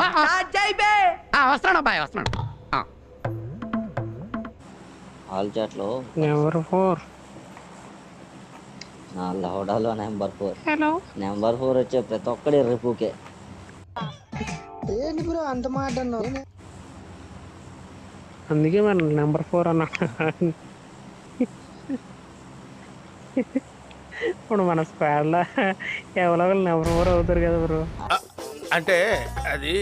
ఆ, ఆ. ఆ, వస్తున్నాను అబ్బాయి వస్తున్నాను ఆ. ఆల్ చాట్లో నెంబర్ ఫోర్ నా number four. Hello number four వచ్చే ప్రతి ఒక్కడి రిపుకే. అందుకే మరి నెంబర్ ఫోర్ అన్న. ఇప్పుడు మన స్క్వాడ్లో ఎవరో ఒకరు నెంబర్ ఫోర్ అవుతారు కదా బ్రో. అంటే అది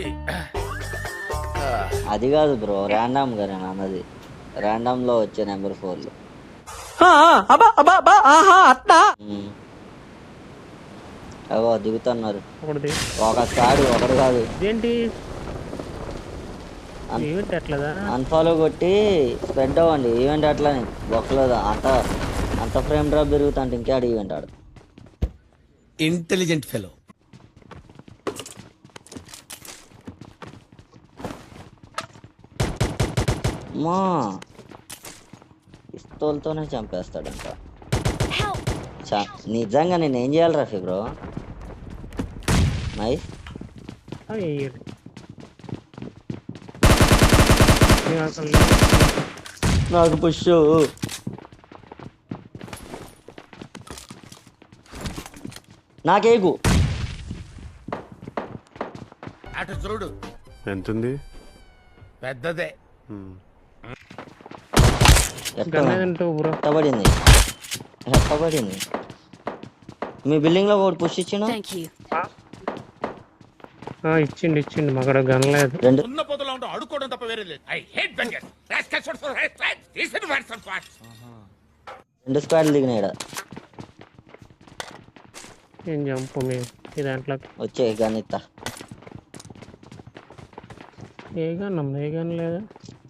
అది కాదు బ్రో ర్యాండమ్గా నేను అన్నది. ర్యాండమ్లో వచ్చే నెంబర్ ఫోర్లు ఉమ్. అవో దిగుతున్నారు. ఒకటి. ఒక స్క్వాడ్ ఒకడు కాదు. అట్లదా? అన్ఫాలో కొట్టి స్ప్రెడ్ అవ్వండి. ఈవెంట్ అట్లని బొక్కలేదు అంత అంత ఫ్రేమ్ డ్రాప్ పెరుగుతుంటే ఇంకే ఆడు ఈవెంట్ ఆడు ఇంటెలిజెంట్ ఫెలో మా. పిస్తోల్తోనే చంపేస్తాడంట. చ- నిజంగా నేను ఏం చేయాలి రఫీ బ్రో? నైస్. నాకు పుష్ నాకేగు. అటు చూడు. ఎంతుంది? పెద్దదే. ఎట్టబడింది ఎట్టబడింది మీ బిల్డింగ్లో ఒకటి పుష్ ఇచ్చిండు? Thank you. ఆ, ఇచ్చిండు ఇచ్చిండు. మాకు గన్ లేదు. రెండు ఉన్న పొదలో ఉంటూ అడుక్కోవడం తప్ప వేరే లేదు. ఐ హేట్ బెంగర్ రెండు స్క్వాడ్లు దిగినాయి ఈడ. ఏం చంపు మేము ఈ దాంట్లో వచ్చే గన్ ఇత్తా? ఏ గన్ అమ్మ? ఏ గన్ లేదా?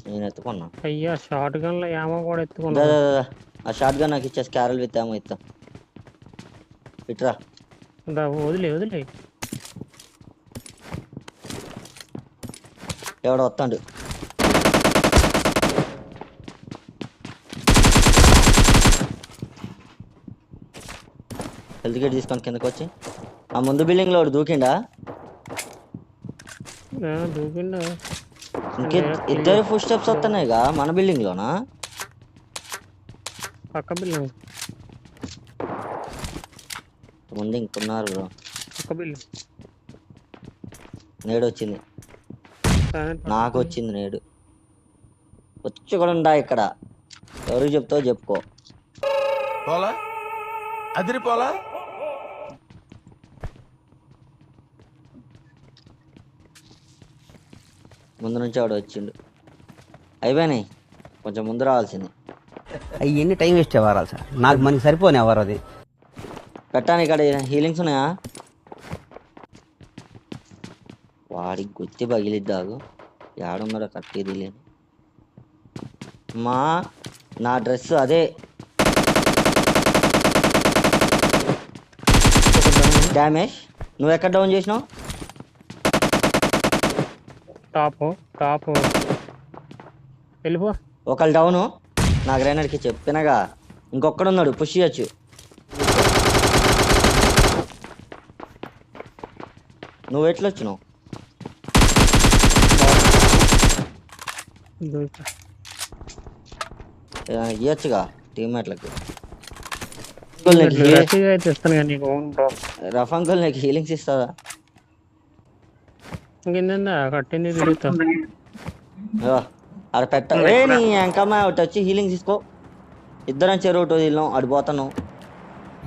నేను ఎత్తుకున్నా. అయ్యా షార్ట్ గన్లో ఏమో కూడా ఎత్తుకున్నా. ఆ షార్ట్ గన్ నాకు ఇచ్చేసి క్యారల్ విత్ ఏమో ఇస్తా ఇట్రా. వదిలే వదిలే. ఎవడో వస్తాడు. హెల్త్ కిట్ తీసుకొని కిందకి వచ్చి ఆ ముందు బిల్డింగ్లో దూకిండా? దూకిండు. ఇద్దరు ఫుడ్ స్టెప్స్ వస్తున్నాయిగా మన బిల్డింగ్ లోనా? పక్క బిల్లు ముందు ఇంకున్నారు బ్రో పక్క బిల్లు నేడు వచ్చింది నాకు వచ్చింది నేడు. వచ్చి కూడా ఉండా ఇక్కడ. ఎవరికి చెప్తావో చెప్పుకో. పోలా? అదిరిపోలా? ముందు నుంచి వాడు వచ్చిండు. అయిపోయినాయి. కొంచెం ముందు రావాల్సింది. అవి ఎన్ని టైం వేస్ట్ అవ్వాలి సార్? నాకు మనకి సరిపోని ఎవరు అది. పెట్టాను ఇక్కడ హీలింగ్స్ ఉన్నాయా? వాడికి గుత్తి పగిలిద్దాగు. ఏడున్నాడో కట్టేది లేదు మా నా డ్రెస్ అదే. డ్యామేజ్. నువ్వు ఎక్కడ డౌన్ చేసినావు? టాప్ టాప్ వెళ్ళిపో. ఒకళ్ళు డౌను. నా గ్రైనర్కి చెప్పినగా ఇంకొక్కడున్నాడు పుష్ చేయొచ్చు. నువ్వు ఎట్లా వచ్చినావు దూకి. ఏ, ఇయ్యొచ్చుగా టీమ్మేట్లకి రఫీగా అయితే ఇస్తాను కానీ నీకు. ఓన్ బ్రో రఫ్ అంకుల్ నీకు హీలింగ్స్ ఇస్తుందా ఇంకేందా కట్టింది తిరుగుతా ఇగో, ఆడ పెట్ట నీ ఎంకమ్మ ఒకటి వచ్చి హీలింగ్ తీసుకో. ఇద్దరం చెరువు ఒకటి వదిలినాం అడిపోతాను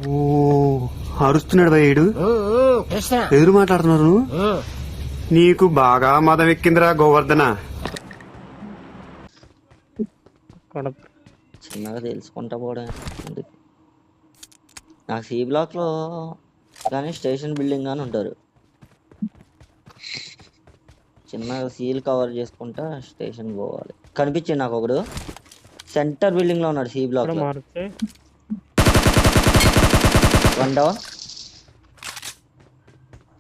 ఓ అరుస్తున్నాడు భయ్యుడు ఎదురు మాట్లాడుతున్నారు నువ్వు? నీకు బాగా మదం ఎక్కిందిరా గోవర్ధన. చిన్నగా తెలుసుకుంటా పోవడం? నాకు సి బ్లాక్లో కానీ స్టేషన్ బిల్డింగ్ అని ఉంటారు. చిన్నగా సీల్ కవర్ చేసుకుంటా స్టేషన్ పోవాలి. కనిపించింది నాకు ఒకడు. సెంటర్ బిల్డింగ్లో ఉన్నాడు C block one down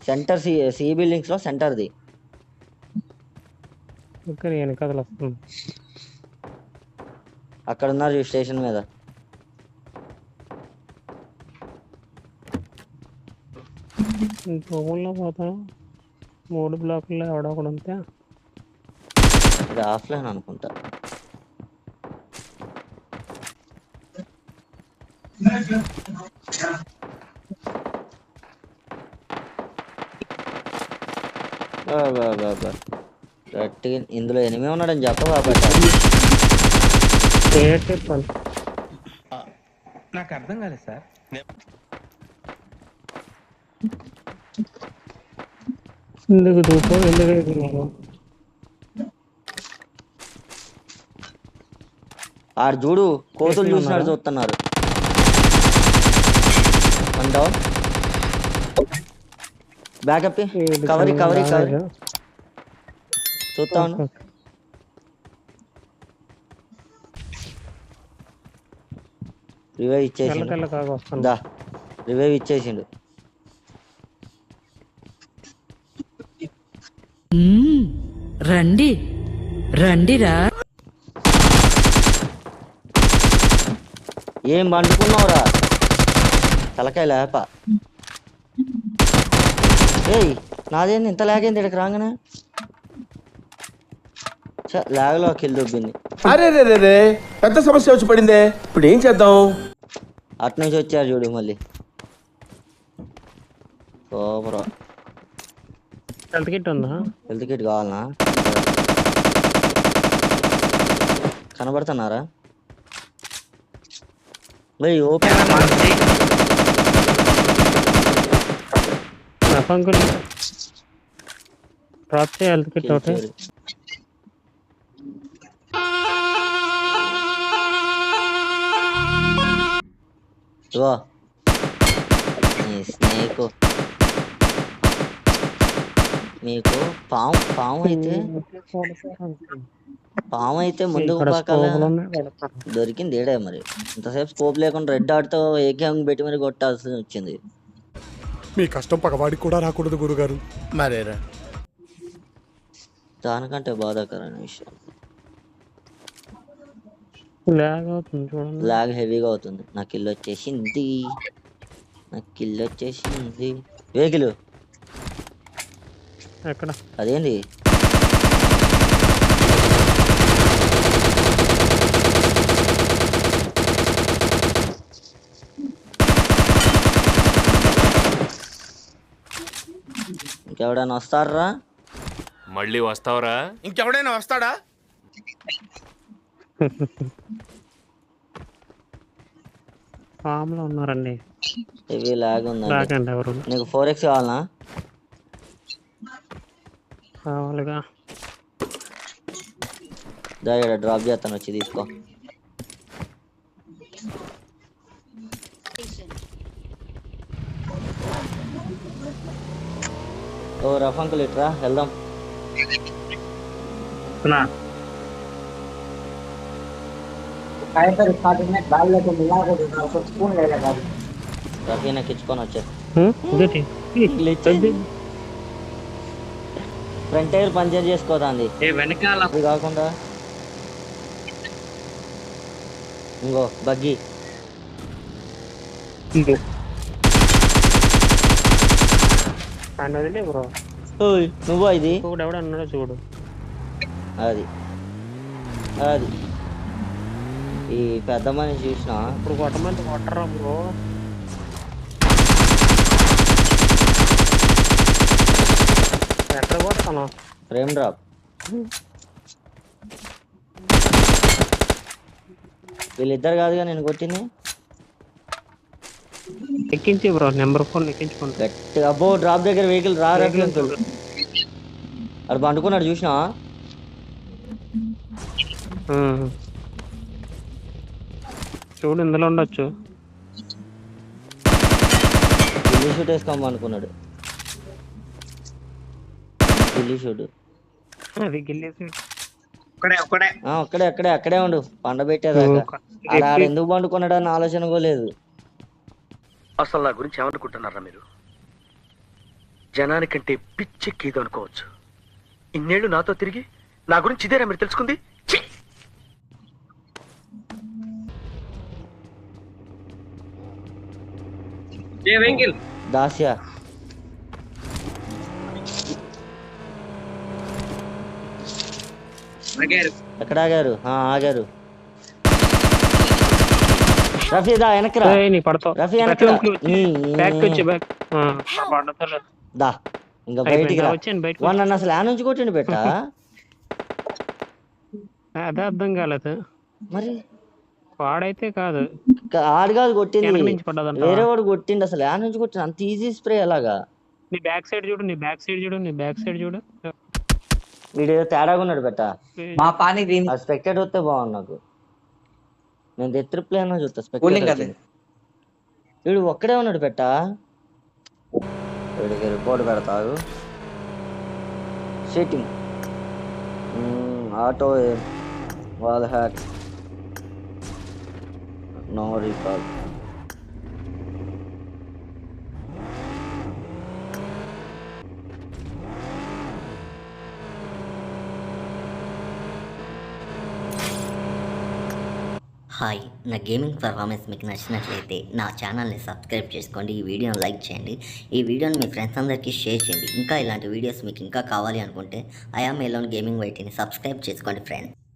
centre C C బిల్డింగ్స్లో సెంటర్ది అక్కడ ఉన్నారు స్టేషన్ మీద. ఇంకో పోతా మూడు బ్లాకుల్లో ఎవడో ఒకడు ఉంటే. ఇది ఆఫ్లైన్ అనుకుంటా. గట్టిగా ఇందులో ఎనిమిది ఉన్నాడని చెప్ప కాబట్టి ఏ చెప్పాలి. నాకు అర్థం కాలేదు సార్. ఎందుకు దూకు? ఎందుకు? ఆడు చూడు కోతులు చూసినాడు చూస్తున్నారు. అంటావు? బ్యాకప్ కవరి కవరి కవరి రాలేదు. చూస్తా ఉండు రివైవ్ ఇచ్చేసిండు. రివైవ్ ఇచ్చేసిండు. రండి. రండిరా. ఏం పండుకున్నావురా? తలకాయ లేప. ఏయ్ నాదేంది ఇంత లాగైంది ఇక్కడికి రాగానే? లాగలో కిల్ దొబ్బింది. అరే రే రే రే పెద్ద సమస్య వచ్చి పడిందే. ఇప్పుడు ఏం చేద్దాం? అటు నుంచి వచ్చారు చూడు మళ్ళీ. సూపర్ హెల్త్ కిట్ ఉందా? హెల్త్ కిట్ కావాలనా? కనబడుతున్నారా? ఓపెన్ రఫంకుల్ డ్రాప్ చేయి హెల్త్ కిట్ ఒకటి. స్నేక్ మీకు పాము పాము అయితే పాము అయితే ముందుకు. దొరికింది ఏడే మరి. ఇంతసేపు స్కోప్ లేకుండా రెడ్ ఆడితో ఏకేం పెట్టి మరి కొట్టాల్సి వచ్చింది? మీ కష్టం పగవాడికి కూడా రాకూడదు గురుగారు. మరేరా? దానికంటే బాధాకరమైన విషయం. లాగ్ అవుతుంది చూడండి. లాగ్ హెవీగా అవుతుంది. నాకు ఇల్లు వచ్చేసింది. నాకు ఇల్లు వచ్చేసింది. వెహికల్. ఎక్కడ? అదేంటి ఇంకెవడైనా వస్తారా మళ్ళీ వస్తావరా? ఇంకెవడైనా వస్తాడా? ఫామ్లో ఉన్నారండి. హెవీ లాగ్ ఉందండి లాగ్ అండి ఎవరు? నీకు ఫోర్ ఎక్స్ కావాలనా? కావాలిగా దా ఇక్కడ డ్రాప్ చేస్తాను వచ్చి తీసుకో ఓ రఫ్ అంకుల్ ఇట్రా వెళ్దాం రఫీ నాకు ఇచ్చుకొని వచ్చే ఇదేంటి? ఫ్రంట్ టైర్ పంచర్ చేసుకోదాంది ఏ వెనకాల. అది కాకుండా. ఇంకో బగ్గి. ఆయన వదిలే బ్రో. ఓయ్ నువ్వా ఇది? ఎవడ అన్నాడో చూడు. అది. అది. ఈ పెద్ద మనిషి చూసిన? ఇప్పుడు కొట్టమంటే కొట్టరా బ్రో. ఎక్కడ కొడతాను ఫ్రేమ్ డ్రాప్ వీళ్ళిద్దరు కాదుగా నేను కొట్టింది? ఎక్కించి బ్రో నెంబర్ ఫోన్ ఎక్కించుకుంటా. అబ్బో డ్రాప్ దగ్గర వెహికల్ రా అక్కడ పండుకున్నాడు చూసినా? చూడు ఇందులో ఉండొచ్చు. షూట్ వేసుకోమని అది అక్కడే అక్కడే అక్కడే ఉండు. పండబెట్టేదాకా. ఆడ ఎందుకు పండుకున్నాడు అన్న ఆలోచన కూడా లేదు. అసలు నా గురించి ఏమనుకుంటున్నారా మీరు? జనానికంటే పిచ్చెక్కిది అనుకోవచ్చు. ఇన్నేళ్ళు నాతో తిరిగి నా గురించి ఇదేనా మీరు తెలుసుకుంది! దాస్యా. ఎక్కడ ఆగారు? ఆ, ఆగారు. రఫీ దా వెనక్కిరా ఏయ్, నీ పడతావు రఫీ పడతలేదు దా ఇంకా బయటికి? రా. వాడు నన్ను అసలు ఆ నుంచి కొట్టిండు పెట్ట అదే అర్థం కాలేదు. మరి? వాడైతే కాదు. ఆడు కాదు కొట్టింది. వెనక నుంచి పడ్డదంట. వేరే వాడు కొట్టిండు అసలు. ఆ నుంచి కొట్టిండు. అంత ఈజీ స్ప్రే ఎలాగా? నీ బ్యాక్ సైడ్ చూడు నీ బ్యాక్ సైడ్ చూడు నీ బ్యాక్ సైడ్ చూడు. వీడు ఏదో తేడాగా ఉన్నాడు పెట్ట మా పానీ గ్రీన్ ఆ స్పెక్టెడ్ వస్తే బాగుండు నాకు. నేను డెత్ ప్లే అన్నా చూస్తా స్పెక్టెడ్. వీడు ఒక్కడే ఉన్నాడు పెట్ట వీడికి రిపోర్ట్ పెడతాడు cheating auto wall hack no recoil hi నా గేమింగ్ పర్ఫార్మెన్స్ మీకు నచ్చినట్లయితే నా ఛానల్ని సబ్స్క్రైబ్ చేసుకోండి ఈ వీడియోని లైక్ చేయండి. ఈ వీడియోని మీ ఫ్రెండ్స్ అందరికీ షేర్ చేయండి. ఇంకా ఇలాంటి వీడియోస్ మీకు ఇంకా కావాలి అనుకుంటే ఐఆమ్ ఎలోన్ గేమింగ్ వైటీని సబ్స్క్రైబ్ చేసుకోండి ఫ్రెండ్స్